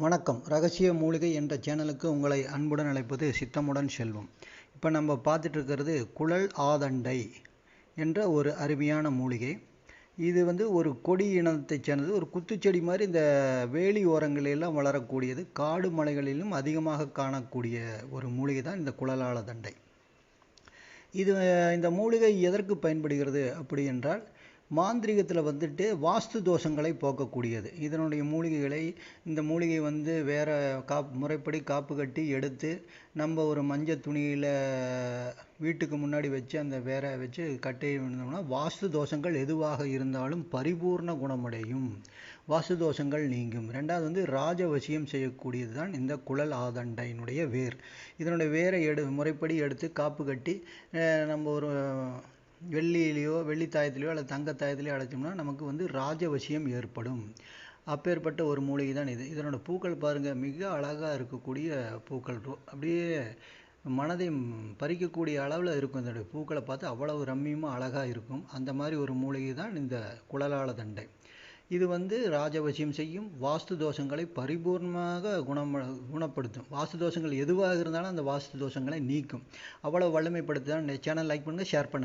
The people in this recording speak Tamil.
வணக்கம். ரகசிய மூலிகை என்ற சேனலுக்கு உங்களை அன்புடன் அழைப்பது சித்தமுடன் செல்வம். இப்போ நம்ம பார்த்துட்டு இருக்கிறது குழல் ஆதண்டை என்ற ஒரு அருமையான மூலிகை. இது வந்து ஒரு கொடி இனத்தைச் சேர்ந்தது. ஒரு குத்துச்செடி மாதிரி இந்த வேலி ஓரங்களிலெல்லாம் வளரக்கூடியது. காடு மலைகளிலும் அதிகமாக காணக்கூடிய ஒரு மூலிகை தான் இந்த குழலாள தண்டை இது இந்த மூலிகை எதற்கு பயன்படுகிறது அப்படி என்றால் மாந்திரிகத்தில் வந்துட்டு வாஸ்து தோஷங்களை போக்கக்கூடியது. இதனுடைய மூலிகைகளை இந்த மூலிகை வந்து வேறு காப் முறைப்படி காப்பு கட்டி எடுத்து நம்ம ஒரு மஞ்சள் துணியில் வீட்டுக்கு முன்னாடி வச்சு அந்த வேற வச்சு கட்டி இருந்தோம்னா வாஸ்து தோஷங்கள் எதுவாக இருந்தாலும் பரிபூர்ண குணமடையும். வாஸ்து தோஷங்கள் நீங்கும். ரெண்டாவது வந்து ராஜவசியம் செய்யக்கூடியது தான் இந்த குழல் ஆதண்டையினுடைய வேர். இதனுடைய வேரை எடு முறைப்படி எடுத்து காப்பு கட்டி நம்ம ஒரு வெள்ளியிலையோ வெள்ளி தாயத்துலேயோ அல்லது தங்க தாயத்துலேயோ அடைச்சோம்னா நமக்கு வந்து ராஜவசியம் ஏற்படும். அப்பேற்பட்ட ஒரு மூலிகை தான் இது. இதனோட பூக்கள் பாருங்கள் மிக அழகாக இருக்கக்கூடிய பூக்கள். அப்படியே மனதை பறிக்கக்கூடிய அளவில் இருக்கும் இதனுடைய பூக்களை பார்த்து அவ்வளவு ரம்மியமாக அழகாக இருக்கும். அந்த மாதிரி ஒரு மூலிகை தான் இந்த குழலால தண்டை. இது வந்து ராஜவசியம் செய்யும். வாஸ்து தோஷங்களை பரிபூர்ணமாக குணம் குணப்படுத்தும். வாஸ்து தோஷங்கள் எதுவாக இருந்தாலும் அந்த வாஸ்து தோஷங்களை நீக்கும். அவ்வளோ வல்லமைப்படுத்தி தான் சேனல் லைக் பண்ணுங்கள் ஷேர் பண்ணுங்கள்